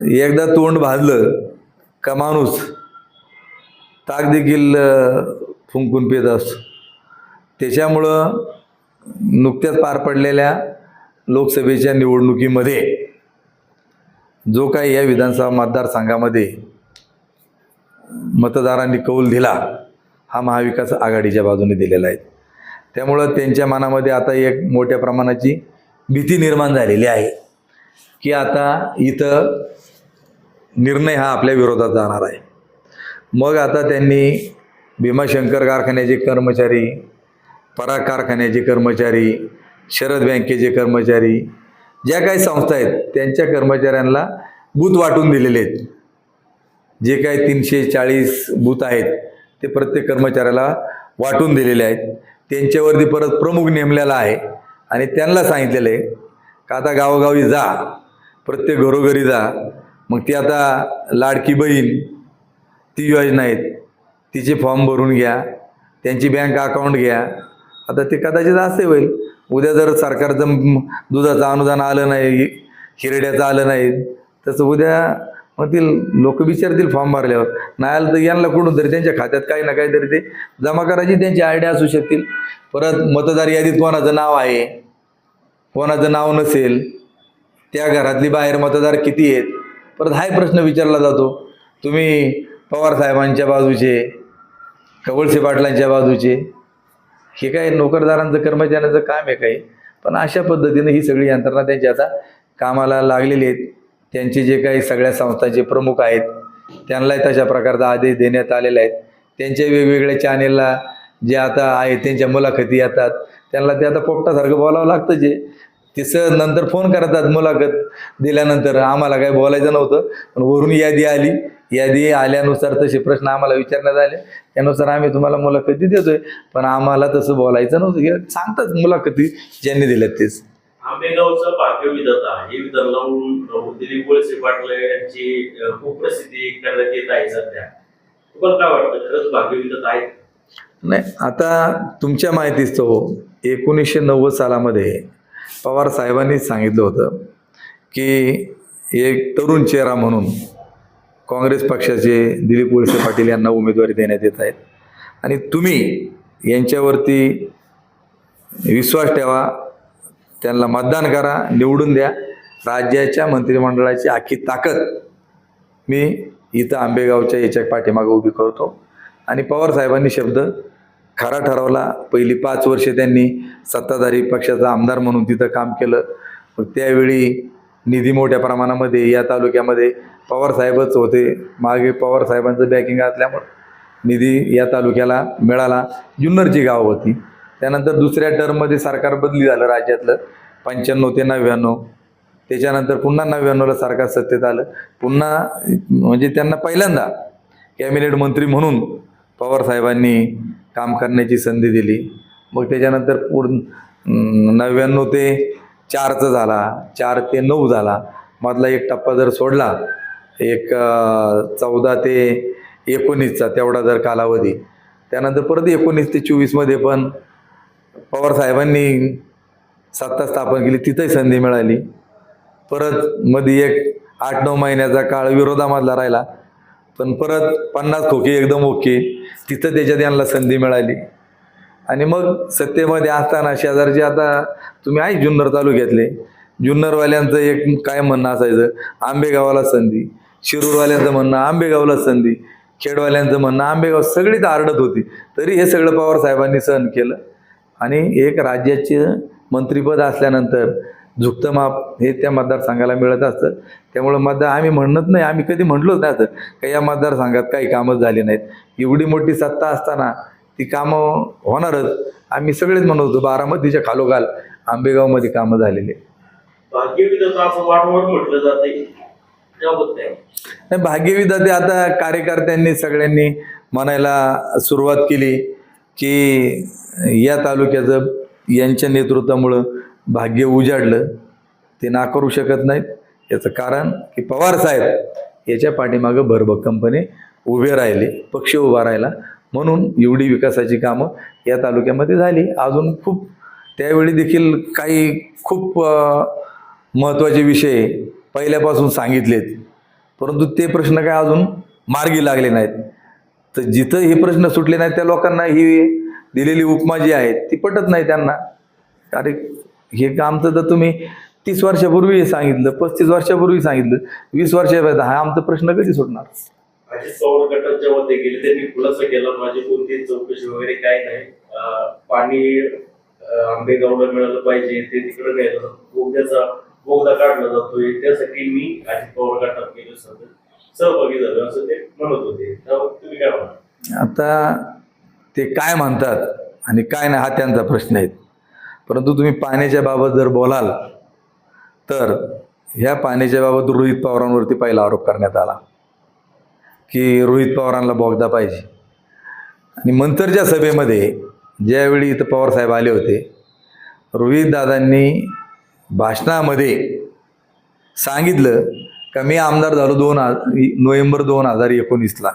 एकदा तोंड भाजलं का माणूस ताक देखील फुंकून पित असतो त्याच्यामुळं नुकत्याच पार पडलेल्या लोकसभेच्या निवडणुकीमध्ये जो काही या विधानसभा मतदारसंघामध्ये मतदारांनी कौल दिला हा महाविकास आघाडीच्या बाजूने दिलेला आहे. त्यामुळं त्यांच्या मनामध्ये आता एक मोठ्या प्रमाणाची भीती निर्माण झालेली आहे. की आता इथं निर्णय हा आपल्या विरोधात जाणार आहे. मग आता त्यांनी भीमाशंकर कारखान्याचे कर्मचारी पराग कारखान्याचे कर्मचारी शरद बँकेचे कर्मचारी ज्या काही संस्था आहेत त्यांच्या कर्मचाऱ्यांना बूथ वाटून दिलेले आहेत. जे काही तीनशे चाळीस बूथ आहेत ते प्रत्येक कर्मचाऱ्याला वाटून दिलेले आहेत. त्यांच्यावरती परत प्रमुख नेमलेला आहे आणि त्यांना सांगितलेलं आहे का आता गावोगावी जा प्रत्येक घरोघरी जा मग ती आता लाडकी बहीण ती योजना आहेत. तिचे फॉर्म भरून घ्या त्यांची बँक अकाउंट घ्या. आता ते कदाचित असे होईल. उद्या जर सरकारचं दुधाचं अनुदान आलं नाही हिरड्याचं आलं नाही तसं उद्या मग ती लोक विचारतील फॉर्म भरल्यावर. नाही आलं तर यांना कुठून तरी त्यांच्या खात्यात काही ना काहीतरी ते जमा करायची त्यांची आयडिया असू शकतील. परत मतदार यादीत कोणाचं नाव आहे कोणाचं नाव नसेल त्या घरातली बाहेर मतदार किती आहेत परत हाय प्रश्न विचारला जातो. तुम्ही पवार साहेबांच्या बाजूचे कवळसे पाटलांच्या बाजूचे हे काय नोकरदारांचं कर्मचाऱ्यांचं काम आहे काही? पण अशा पद्धतीनं ही सगळी यंत्रणा त्यांची आता कामाला लागलेली आहेत. त्यांचे जे काही सगळ्या संस्थांचे प्रमुख आहेत त्यांनाही तशा प्रकारचा आदेश देण्यात आलेला आहे. त्यांच्या वेगवेगळ्या चॅनेलला जे आता आहेत त्यांच्या मुलाखती येतात त्यांना ते आता पोपटासारखं बोलावं लागतं जे. तिसं नंतर फोन करतात मुलाखत दिल्यानंतर. आम्हाला काही बोलायचं नव्हतं पण वरून यादी आली. यादी आल्यानुसार तसे प्रश्न आम्हाला विचारण्यात आले. त्यानुसार आम्ही तुम्हाला मुलाखती देतोय पण आम्हाला तसं बोलायचं नव्हतं. सांगतात मुलाखती ज्यांनी दिल्यात तेच. आंबेगावचं भाग्य विधाता हे विधान लावून दिलीप वळसे पाटील यांची खूप प्रसिद्धी करण्यात येत आहे सध्या. तुम्हाला काय वाटतं खरंच भाग्य विधाता आहेत? नाही आता तुमच्या माहितीच तो एकोणीसशे नव्वद सालामध्ये पवार साहेबांनी सांगितलं होतं की एक तरुण चेहरा म्हणून काँग्रेस पक्षाचे दिलीप वळसे पाटील यांना उमेदवारी देण्यात येत आहेत. आणि तुम्ही यांच्यावरती विश्वास ठेवा त्यांना मतदान करा निवडून द्या. राज्याच्या मंत्रिमंडळाची आखी ताकद मी इथं आंबेगावच्या याच्या पाठीमागं उभी करतो. आणि पवार साहेबांनी शब्द खरा ठरवला. पहिली पाच वर्षे त्यांनी सत्ताधारी पक्षाचा आमदार म्हणून तिथं काम केलं. मग त्यावेळी निधी मोठ्या प्रमाणामध्ये या तालुक्यामध्ये पवारसाहेबच होते. मागे पवार साहेबांचं बॅकिंग असल्यामुळं निधी या तालुक्याला मिळाला. जुन्नरची गाव होती. त्यानंतर दुसऱ्या टर्ममध्ये सरकार बदली झालं राज्यातलं. पंच्याण्णव ते नव्याण्णव. त्याच्यानंतर पुन्हा नव्याण्णवला सरकार सत्तेत आलं. पुन्हा म्हणजे त्यांना पहिल्यांदा कॅबिनेट मंत्री म्हणून पवारसाहेबांनी काम करण्याची संधी दिली. मग त्याच्यानंतर पुढ नव्याण्णव ते चारचा झाला. चार ते नऊ झाला. मधला एक टप्पा जर सोडला एक चौदा ते एकोणीसचा तेवढा जर कालावधी. त्यानंतर परत एकोणीस ते चोवीसमध्ये पण पवारसाहेबांनी सत्ता स्थापन केली. तिथंही संधी मिळाली. परत मध्ये एक आठ नऊ महिन्याचा काळ विरोधामधला राहिला. पण परत पन्नास खोके एकदम ओके. तिथं त्याच्यात यांना संधी मिळाली. आणि मग सत्तेमध्ये असताना शेजारचे आता तुम्ही आहे जुन्नर तालुक्यातले. जुन्नरवाल्यांचं एक काय म्हणणं असायचं? आंबेगावाला संधी. शिरूरवाल्यांचं म्हणणं आंबेगावला संधी. खेडवाल्यांचं म्हणणं आंबेगाव सगळीच आरडत होती. तरी हे सगळं पवार साहेबांनी सहन केलं. आणि एक राज्याचे मंत्रिपद असल्यानंतर झुकतं माप हे त्या मतदारसंघाला मिळत असतं. त्यामुळं मतदार आम्ही म्हणत नाही आम्ही कधी म्हटलोच नाही असं का या मतदारसंघात काही कामं झाली नाहीत. एवढी मोठी सत्ता असताना ती कामं होणारच. आम्ही सगळेच म्हणत होतो बारामतीच्या खालोखाल आंबेगावमध्ये कामं झालेली? नाही भाग्यविधाते आता कार्यकर्त्यांनी सगळ्यांनी म्हणायला सुरुवात केली की या तालुक्याचं यांच्या नेतृत्वामुळं भाग्य उजाडलं ते नाकारू शकत नाहीत. याचं कारण की पवार साहेब याच्या पाठीमागं भरभक्कमपणे उभे राहिले पक्ष उभा राहिला. म्हणून एवढी विकासाची कामं या तालुक्यामध्ये झाली. अजून खूप त्यावेळी देखील काही खूप महत्त्वाचे विषय पहिल्यापासून सांगितलेत. परंतु ते प्रश्न काय अजून मार्गी लागले नाहीत. तर जिथं हे प्रश्न सुटले नाहीत त्या लोकांना ही दिलेली उपमा जी आहे ती पटत नाही त्यांना. अरे हे काम तर तुम्ही तीस वर्षापूर्वी सांगितलं पस्तीस वर्षापूर्वी सांगितलं वीस वर्षापर्यंत हा आमचा प्रश्न कधी सुटणार? अजित पवार गटात जेव्हा ते गेले त्यांनी खुलासा केला माझी कोणतीही चौकशी वगैरे काही नाही. पाणी आंबेगावला मिळालं पाहिजे ते तिकडे. बोगद्याचा बोगदा काढला जातोय त्यासाठी मी अजित पवार गटात गेलो सध्या सहभागी झालो असं ते म्हणत होते. तुम्ही काय म्हणा आता ते काय म्हणतात आणि काय नाही हा त्यांचा प्रश्न आहे. परंतु तुम्ही पाण्याच्या बाबत जर बोलाल तर ह्या पाण्याच्या बाबत रोहित पवारांवरती पहिला आरोप करण्यात आला की रोहित पवारांना बोगदा पाहिजे. आणि मंतरच्या सभेमध्ये ज्यावेळी इथं पवारसाहेब आले होते रोहित दादांनी भाषणामध्ये सांगितलं का मी आमदार झालो दोन नोव्हेंबर दोन हजार एकोणीसला.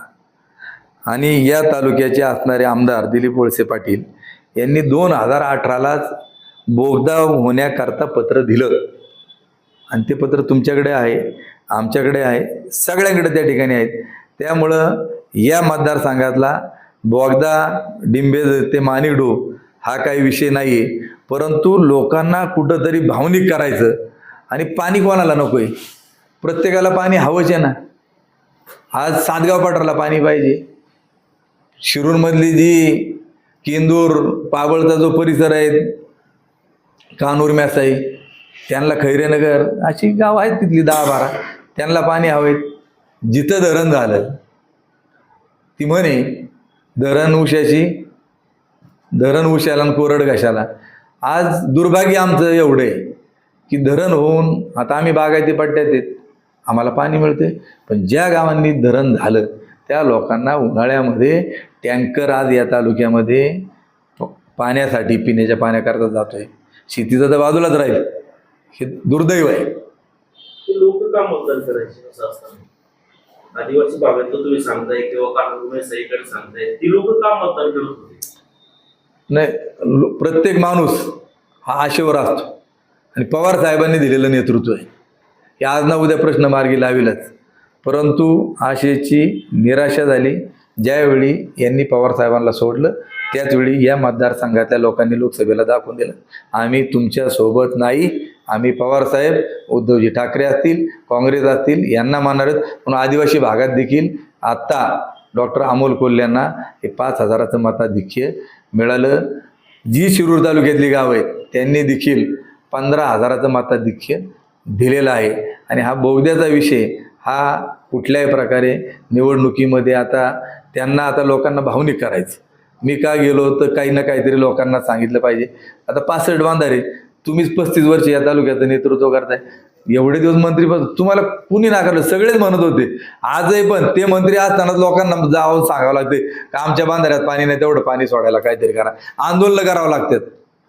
आणि या तालुक्याचे असणारे आमदार दिलीप वळसे पाटील यांनी दोन हजार अठरालाच बोगदा होण्याकरता पत्र दिलं. आणि ते पत्र तुमच्याकडे आहे आमच्याकडे आहे सगळ्यांकडे त्या ठिकाणी आहेत. त्यामुळं या मतदारसंघातला बोगदा डिंबे ते मानिडू हा काही विषय नाही आहे परंतु लोकांना कुठंतरी भावनिक करायचं. आणि पाणी कोणाला नको आहे प्रत्येकाला पाणी हवंच आहे ना. आज सातगाव पठारला पाणी पाहिजे. शिरूरमधली जी केंदूर पाबळचा जो परिसर आहे कानूर मॅसाई त्यांना खैरेनगर अशी गाव आहेत तिथली दहा बारा. त्यांना पाणी हवेत. जिथं धरण झालं ती म्हणे धरण उशाची धरण उशाला आणि कोरड घशाला. आज दुर्भाग्य आमचं एवढं आहे की धरण होऊन आता आम्ही बागायती पट्ट्यात येत आम्हाला पाणी मिळते पण ज्या गावांनी धरण झालं त्या लोकांना उन्हाळ्यामध्ये टँकर आज या तालुक्यामध्ये पाण्यासाठी पिण्याच्या पाण्याकरता आहे शेतीचं तर बाजूलाच राहील. हे दुर्दैव आहे. लोक का मतदान करायचे असं असताना? आदिवासी भागातलं तुम्ही सांगताय किंवा कानून सहीकडे सांगताय. ती लोक का मतदान करत होते? नाही प्रत्येक माणूस हा आशेवर असतो. आणि पवार साहेबांनी दिलेलं नेतृत्व आहे. हे आज ना उद्या प्रश्न मार्गी लावेलच. परंतु आशेची निराशा झाली. ज्यावेळी यांनी पवार साहेबांना सोडलं त्याचवेळी या मतदारसंघातल्या लोकांनी लोकसभेला दाखवून दिलं. आम्ही तुमच्यासोबत नाही आम्ही पवारसाहेब उद्धवजी ठाकरे असतील काँग्रेस असतील यांना मानणार आहेत. म्हणून आदिवासी भागात देखील आत्ता डॉक्टर अमोल कोल्ह्यांना हे पाच हजाराचं मताधिक्य मिळालं. जी शिरूर तालुक्यातली गाव आहेत त्यांनी देखील पंधरा हजाराचं मताधिक्य दिलेलं आहे. आणि हा बोगद्याचा विषय हा कुठल्याही प्रकारे निवडणुकीमध्ये आता त्यांना आता लोकांना भावनिक करायचं. मी का गेलो तर काही ना काहीतरी लोकांना सांगितलं पाहिजे. आता पासष्ट बांधारे तुम्हीच पस्तीस वर्ष या तालुक्याचं नेतृत्व करताय. एवढे दिवस मंत्री पण तुम्हाला कुणी नाकारलं? सगळेच म्हणत होते. आजही पण ते मंत्री असतानाच लोकांना जावं सांगावं लागते का आमच्या बांधाऱ्यात पाणी नाही तेवढं पाणी सोडायला काहीतरी करा. आंदोलनं करावं लागतात.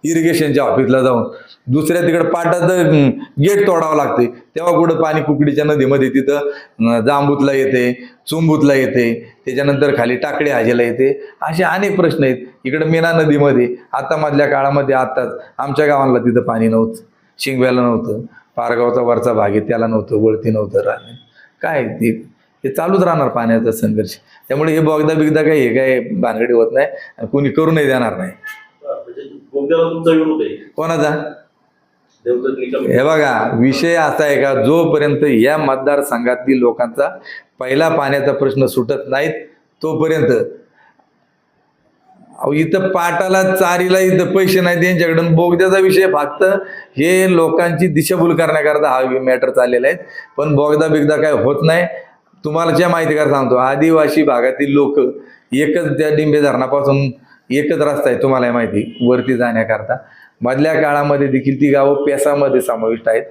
इरिगेशनच्या ऑफिसला जाऊन. दुसऱ्या तिकडं पाटात गेट तोडावं लागते. तेव्हा कुठं पाणी कुकडीच्या नदीमध्ये तिथं जांबूतला येते चुंबूतला येते त्याच्यानंतर खाली टाकडे हाजेला येते. असे अनेक प्रश्न आहेत. इकडं मीना नदीमध्ये आता मधल्या काळामध्ये आत्ताच आमच्या गावांना तिथं पाणी नव्हतं. शिंगव्याला नव्हतं. पारगावचा वरचा भाग आहे त्याला नव्हतं वळती नव्हतं राहणे. काय ते? हे चालूच राहणार पाण्याचा संघर्ष. त्यामुळे हे बोगदा बिगदा काही हे काय भानगडी होत नाही आणि कोणी करूनही देणार नाही. तुमचा विरोध आहे. कोणाचा? हे बघा विषय असा आहे का जोपर्यंत या मतदारसंघातील लोकांचा पहिला पाण्याचा प्रश्न सुटत नाहीत तोपर्यंत. इथं पाटाला चारीला इथं पैसे नाही त्यांच्याकडून बोगद्याचा विषय फक्त हे लोकांची दिशाभूल करण्याकरता हा मॅटर चाललेला आहे. पण बोगदा बिगदा काय होत नाही. तुम्हाला ज्या माहिती करा सांगतो आदिवासी भागातील लोक एकच त्या डिंबे धरणापासून एकच रस्ता आहे तुम्हाला माहिती वरती जाण्याकरता. मधल्या काळामध्ये देखील ती गावं पेसामध्ये समाविष्ट आहेत.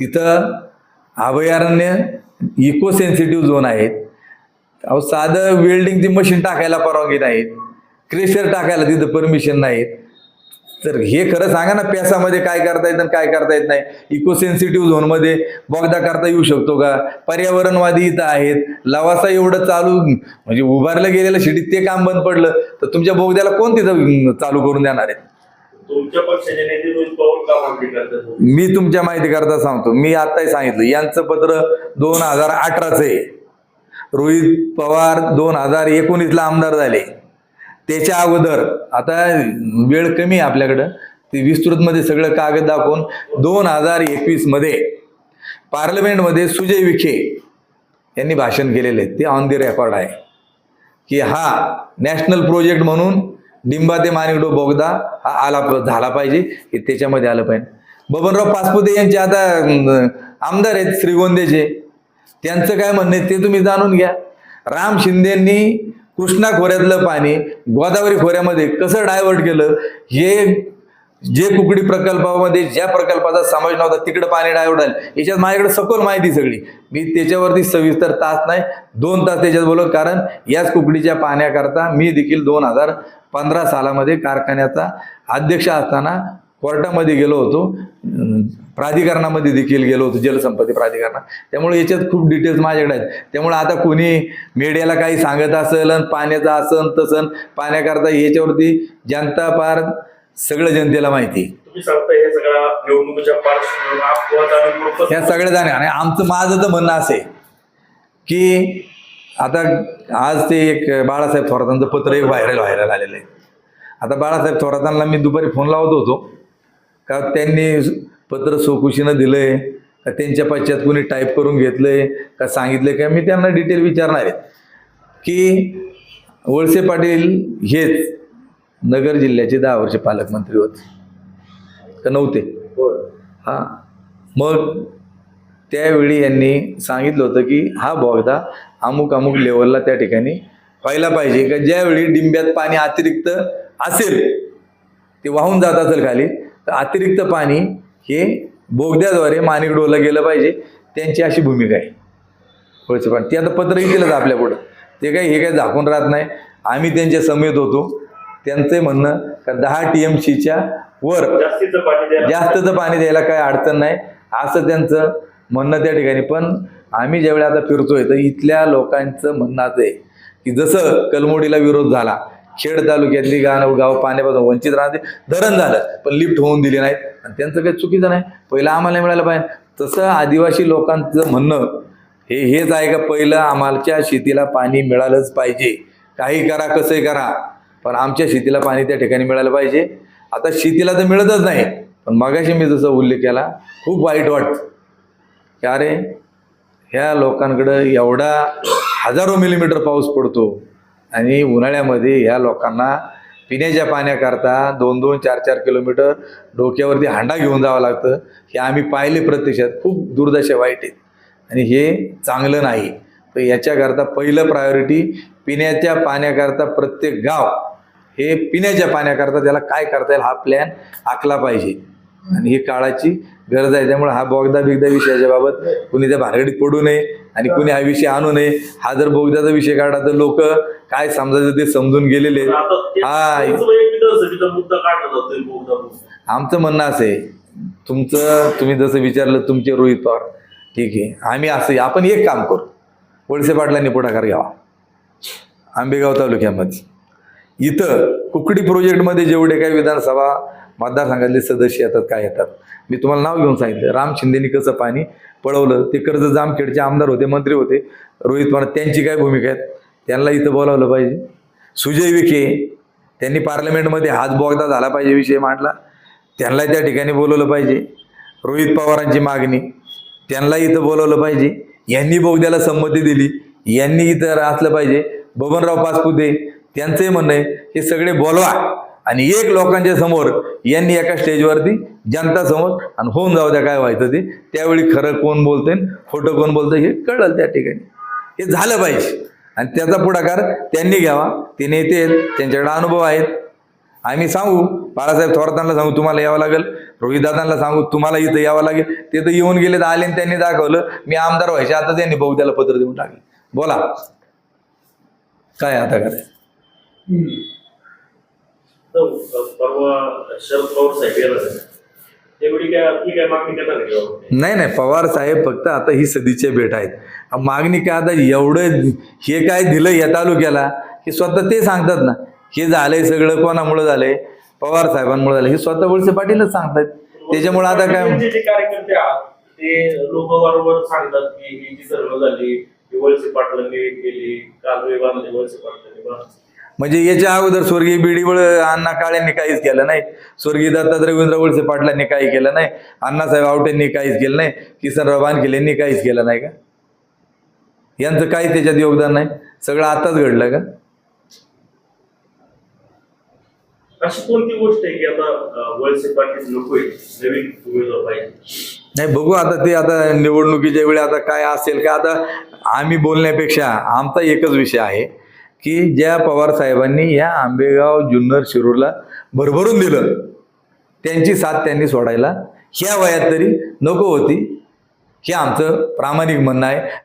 तिथं अभयारण्य इको सेन्सिटिव्ह झोन आहेत. अहो साधं वेल्डिंगची मशीन टाकायला परवानगी नाहीत. क्रेशर टाकायला तिथं परमिशन नाहीत. तर हे खरं सांगा ना पेसामध्ये काय करता येतं आणि काय करता येत नाही. इको सेन्सिटिव्ह झोनमध्ये बोगदा करता येऊ शकतो का? पर्यावरणवादी इथं आहेत. लवासा एवढं चालू म्हणजे उभारलं गेलेलं शिटीत ते काम बंद पडलं तर तुमच्या बोगद्याला कोण तिथं चालू करून देणार आहेत तुमच्या पक्षाचे नेते रोहित पवार का मागणी करतात? मी तुमच्या माहिती करता सांगतो. मी आत्ताही सांगितलं यांचं पत्र दोन हजार अठराचं आहे. रोहित पवार दोन हजार एकोणीसला आमदार झाले. त्याच्या अगोदर आता वेळ कमी आहे आपल्याकडं ते विस्तृतमध्ये सगळं कागद दाखवून दोन हजार एकवीसमध्ये पार्लमेंटमध्ये सुजय विखे यांनी भाषण केलेले आहे ते ऑन दी रेकॉर्ड आहे. की हा नॅशनल प्रोजेक्ट म्हणून डिंबा ते मानिकडो बोगदा हा आला झाला पाहिजे हे त्याच्यामध्ये आलं पाहिजे. बबनराव पाचपुते यांचे आता आमदार आहेत श्रीगोंद्याचे त्यांचं काय म्हणणं ते तुम्ही जाणून घ्या. राम शिंदेंनी कृष्णा खोऱ्यातलं पाणी गोदावरी खोऱ्यामध्ये कसं डायव्हर्ट केलं? हे जे कुकडी प्रकल्पामध्ये ज्या प्रकल्पाचा समावेश नव्हता तिकडे पाणी डायव्हर्ट आलं याच्यात माझ्याकडे सखोल माहिती सगळी. मी त्याच्यावरती सविस्तर तास नाही दोन तास त्याच्यात बोलत कारण याच कुकडीच्या पाण्याकरता मी देखील दोन हजार पंधरा सालामध्ये कारखान्याचा अध्यक्ष असताना कोर्टामध्ये गेलो होतो. प्राधिकरणामध्ये देखील गेलो होतो जलसंपत्ती प्राधिकरणात. त्यामुळे याच्यात खूप डिटेल्स माझ्याकडे आहेत. त्यामुळे आता कोणी मीडियाला काही सांगत असेल आणि पाण्याचं असन तसन पाण्याकरता याच्यावरती जनता पार सगळं जनतेला माहिती हे सगळ्या निवडणुकीच्या पार्श्वभूमीवर अपवाद आणि ग्रुपच ह्या सगळ्या जाणे आणि आमचं माझं तर म्हणणं असे की आता आज ते एक बाळासाहेब थोरातांचं पत्र एक व्हायरल व्हायरल आलेलं आहे. आता बाळासाहेब थोरातांना मी दुपारी फोन लावत होतो. का त्यांनी पत्र सोकुशीनं दिलंय? का त्यांच्या पश्चात कोणी टाईप करून घेतलंय? का सांगितलंय? का मी त्यांना डिटेल विचारणार आहे. की वळसे पाटील हेच नगर जिल्ह्याचे दहा वर्ष पालकमंत्री होते. का नव्हते? हा. मग त्यावेळी यांनी सांगितलं होतं की हा बोगदा अमुक अमुक लेवलला त्या ठिकाणी व्हायला पाहिजे. का ज्यावेळी डिंब्यात पाणी अतिरिक्त असेल ते वाहून जात असेल खाली तर अतिरिक्त पाणी हे बोगद्याद्वारे माणिकडोला गेलं पाहिजे. त्यांची अशी भूमिका आहे. वळसे पाटील ते आता पत्र येतीलच आपल्या पुढं. ते काही हे काही झाकून राहत नाही. आम्ही त्यांच्या समेत होतो. त्यांचं म्हणणं का दहा टी एम सीच्या वर पाणी जास्तचं पाणी द्यायला काही अडचण नाही. असं त्यांचं म्हणणं त्या ठिकाणी. पण आम्ही ज्यावेळी आता फिरतोय तर इथल्या लोकांचं म्हणणं असं आहे की जसं कलमोडीला विरोध झाला खेड तालुक्यातली गाणं गाव पाण्यापासून वंचित राहते. धरण झालं पण लिफ्ट होऊन दिली नाहीत. आणि त्यांचं काही चुकीचं नाही. पहिलं आम्हाला मिळालं पाहिजे तसं आदिवासी लोकांचं म्हणणं हे हेच आहे का पहिलं आम्हाच्या शेतीला पाणी मिळालंच पाहिजे. काही करा कसंही करा. पण आमच्या शेतीला पाणी त्या ठिकाणी मिळालं पाहिजे. आता शेतीला तर मिळतच नाही. पण मगाशी मी जसं उल्लेख केला खूप वाईट वाटतं. की अरे ह्या लोकांकडं एवढा हजारो मिलीमीटर पाऊस पडतो. आणि उन्हाळ्यामध्ये ह्या लोकांना पिण्याच्या पाण्याकरता दोन दोन चार चार किलोमीटर डोक्यावरती हांडा घेऊन जावं लागतं. हे आम्ही पाहिले प्रत्यक्षात. खूप दुर्दशा वाईट आहेत आणि हे चांगलं नाही. तर याच्याकरता पहिलं प्रायोरिटी पिण्याच्या पाण्याकरता प्रत्येक गाव हे पिण्याच्या पाण्याकरता त्याला काय करता येईल हा प्लॅन आखला पाहिजे. आणि ही काळाची गरज आहे. त्यामुळे हा बोगदा बिगदा विषयाच्या बाबत कुणी त्या भानगडीत पडू नये आणि कुणी हा विषय आणू नये. हा जर बोगद्याचा विषय काढला तर लोक काय समजायचं ते समजून गेलेले हा. आमचं म्हणणं असं आहे. तुमचं तुम्ही जसं विचारलं तुमचे रोहित पवार. ठीक आहे. आम्ही असं आपण एक काम करू. वळसे पाटलांनी पुढाकार घ्यावा. आंबेगाव तालुक्यामध्ये. इथं कुकडी प्रोजेक्टमध्ये जेवढे काही विधानसभा मतदारसंघातले सदस्य येतात काय येतात? मी तुम्हाला नाव घेऊन सांगितलं. राम शिंदेनी कसं पाणी पळवलं? ते कर्ज जामखेडचे आमदार होते मंत्री होते. रोहित म्हणा त्यांची काय भूमिका आहे त्यांना इथं बोलावलं पाहिजे. सुजय विखे त्यांनी पार्लमेंटमध्ये हात बोगदा झाला पाहिजे विषय मांडला. त्यांना त्या ठिकाणी बोलवलं पाहिजे. रोहित पवारांची मागणी त्यांना इथं बोलवलं पाहिजे. यांनी बोगद्याला संमती दिली. यांनी इथं असलं पाहिजे. बबनराव पाचपुते त्यांचंही म्हणणं आहे हे सगळे बोलवा. आणि एक लोकांच्या समोर यांनी एका स्टेजवरती जनता समोर आणि होऊन जाऊ द्या काय व्हायचं ते त्यावेळी खरं कोण बोलते खोटं कोण बोलतं हे कळलं त्या ठिकाणी. हे झालं पाहिजे. आणि त्याचा पुढाकार त्यांनी घ्यावा. ते नेते आहेत त्यांच्याकडे अनुभव आहेत. आम्ही सांगू बाळासाहेब थोरातांना सांगू तुम्हाला यावं लागेल. रोहितदादांना सांगू तुम्हाला इथं यावं लागेल. ते तर येऊन गेले तर आले आणि त्यांनी दाखवलं मी आमदार व्हायचे आता त्यांनी भाऊ त्याला पत्र देऊन टाकले. बोला. काय आता करायचं परवा शरद पवार साहेब येणार आहे. त्यावेळी काय आपली काय मागणी करणार आहे का? नाही नाही पवार साहेब फक्त आता ही सदीचे भेट आहेत. मागणी काय आता एवढं हे काय दिलं या तालुक्याला हे स्वतः ते सांगतात ना हे झालंय सगळं कोणामुळं झालंय? पवार साहेबांमुळे झालं हे स्वतः वळसे पाटीलच सांगतायत त्याच्यामुळे आता काय? त्यांचे जे कार्यकर्ते आहात ते लोक वारंवार सांगतात की ही जी धर्म झाली ही वळसे पाटलांनी केली कालवे बांधले वळसे पाटलांनी बांधले. म्हणजे याच्या अगोदर स्वर्गीय बिडीवळ अण्णा काळ्यांनी काहीच केलं नाही. स्वर्गीय दत्तात्रय रवींद्र वळसे पाटलांनी काही केलं नाही. अण्णासाहेब आवटेंनी काहीच केलं नाही. किसनराव बानखेल यांनी काहीच केलं नाही का? यांचं काही त्याच्यात योगदान नाही. सगळं आताच घडलं का? अशी कोणती गोष्ट आहे की आता अं, वळसे पाटील नकोय? नवीन उमेदवार पाहिजे. नाही बघू आता ते आता निवडणुकीच्या वेळी आता काय असेल का? आता आम्ही बोलण्यापेक्षा आमचा एकच विषय आहे. की ज्या पवार साहेबांनी या आंबेगाव जुन्नर शिरूरला भरभरून दिलं त्यांची साथ त्यांनी सोडायला ह्या वयात तरी नको होती. हे आमचं प्रामाणिक म्हणणं आहे.